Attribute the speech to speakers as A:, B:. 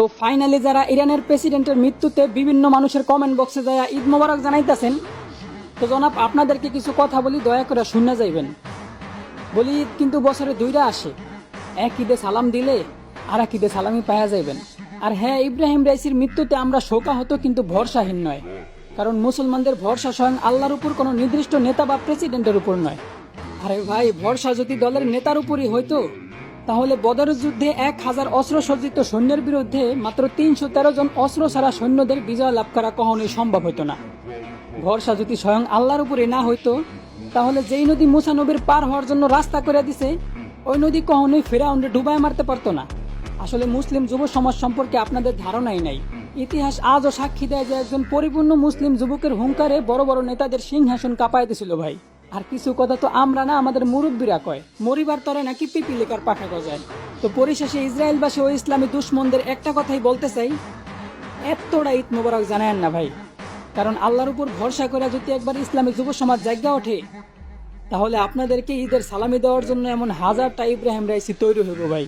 A: তো ফাইনালি যারা ইরানের প্রেসিডেন্টের মৃত্যুতে বিভিন্ন মানুষের কমেন্ট বক্সে যায় ঈদ মোবারক জানাইতেছেন, তো জনাব আপনাদেরকে কিছু কথা বলি, দয়া করে শুনে যাইবেন। বলি, ঈদ কিন্তু বছরে দুইটা আসে। এক ঈদে সালাম দিলে আর এক ঈদে সালামি পাওয়া যাইবেন। আর হ্যাঁ ইব্রাহিম রাইসির মৃত্যুতে আমরা শোকা হতো কিন্তু ভরসাহীন নয়। কারণ মুসলমানদের ভরসা স্বয়ং আল্লাহর উপর কোনো নির্দিষ্ট নেতা বা প্রেসিডেন্টের উপর নয়। আরে ভাই, ভরসা যদি দলের নেতার উপরই হইতো তাহলে বদরের যুদ্ধে এক হাজার অস্ত্র সজ্জিত সৈন্যের বিরুদ্ধে মাত্র তিনশো তেরো জন অস্ত্র ছাড়া সৈন্যদের বিজয় লাভ করা কখনোই সম্ভব হতো না। ভরসা যদি স্বয়ং আল্লাহর উপরে না হইতো, তাহলে যেই নদী মুসা নবীর পার হওয়ার জন্য রাস্তা করে দিছে, ওই নদী কখনোই ফেরাউন্ডে ডুবায় মারতে পারতো না। আসলে মুসলিম যুব সমাজ সম্পর্কে আপনাদের ধারণাই নাই। ইতিহাস আজও সাক্ষী দেয় যে একজন পরিপূর্ণ মুসলিম যুবকের হুঙ্কারে বড় বড় নেতাদের সিংহাসন কাঁপাইতেছিল ভাই। আর কিছু কথা তো আমরা না আমাদের মুরব্বীরা কয়। মরিবার তরে নাকি পিপিলিকার পাখা গজায়। তো পরিশেষে ইসরায়েলবাসী ও ইসলামী দুশ্মনদের একটা কথাই বলতে চাই। এতটা ঈদ মোবারক জানায়েন না ভাই। কারণ আল্লাহর উপর ভরসা করে যদি একবার ইসলামী যুব সমাজ জায়গা ওঠে, তাহলে আপনাদেরকে ঈদের সালামি দেওয়ার জন্য এমন হাজারটা ইব্রাহিম রাইসি তৈরি হইব ভাই।